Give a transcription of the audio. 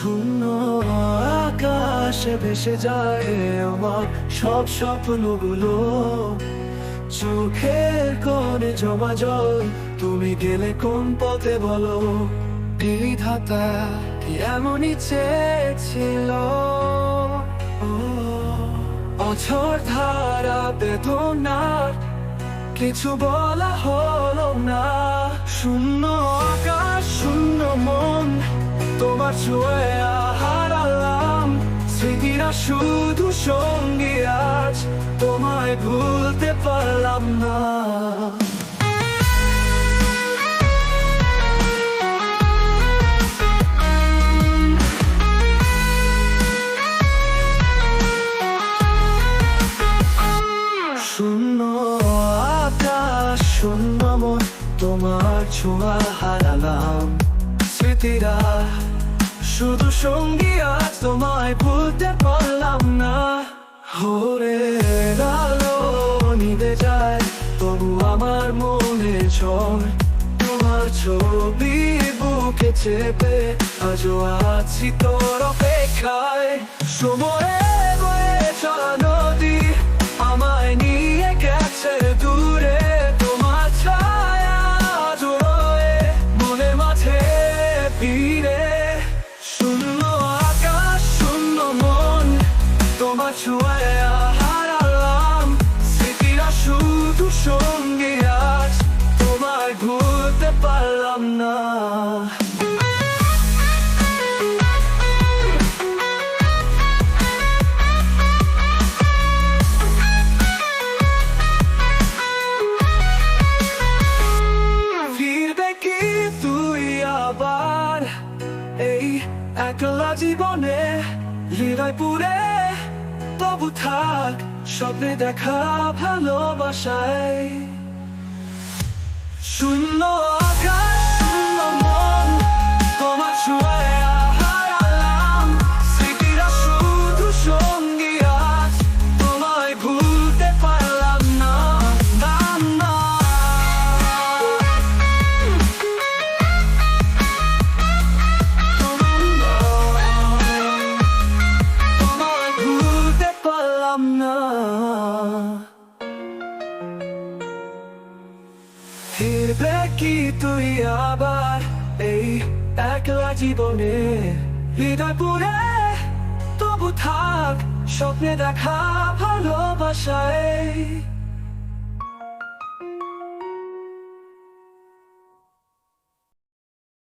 শূন্য আকাশে ভেসে যায় আমার সব স্বপ্নগুলো। চোখের কোণে জমা জল, তুমি গেলে কোন পথে বলো? বিধাতা এমনই চেয়েছিল? অঝর ধারা বেদনার কিছু বলা হলো না। শূন্য আকাশ, শূন্য মন, তোমার ছুঁয়ে সঙ্গী আজ তোমায় ভুলতে পারলাম না। শূন্য আকাশ, শূন্য মন, তোমার ছোঁয়া হারালাম স্মৃতিরা। শুধু সঙ্গী আজ তোমায় ভুলতে পারলাম হরে আলো নিতে যায়, তবু আমার মনে ঝড়। তোমার ছবি বুকে চেপে, আজও আছি তোর অপেক্ষায়। সময়ে বয়ে চলা নদী তোমার ছুঁয়ে হারালাম স্মৃতিরা শুধু সঙ্গে আজ তোমায় ভুলতে পারলাম না। একলা জীবনে? হৃদয় পুরে তবু থাক স্বপ্নে দেখা ভালোবাসায়। শূন্য আকাশ ফিরবে কি তুই আবার এই একলা জীবনে। হৃদয় পুরে তবু থাক স্বপ্নে দেখা ভালোবাসায়।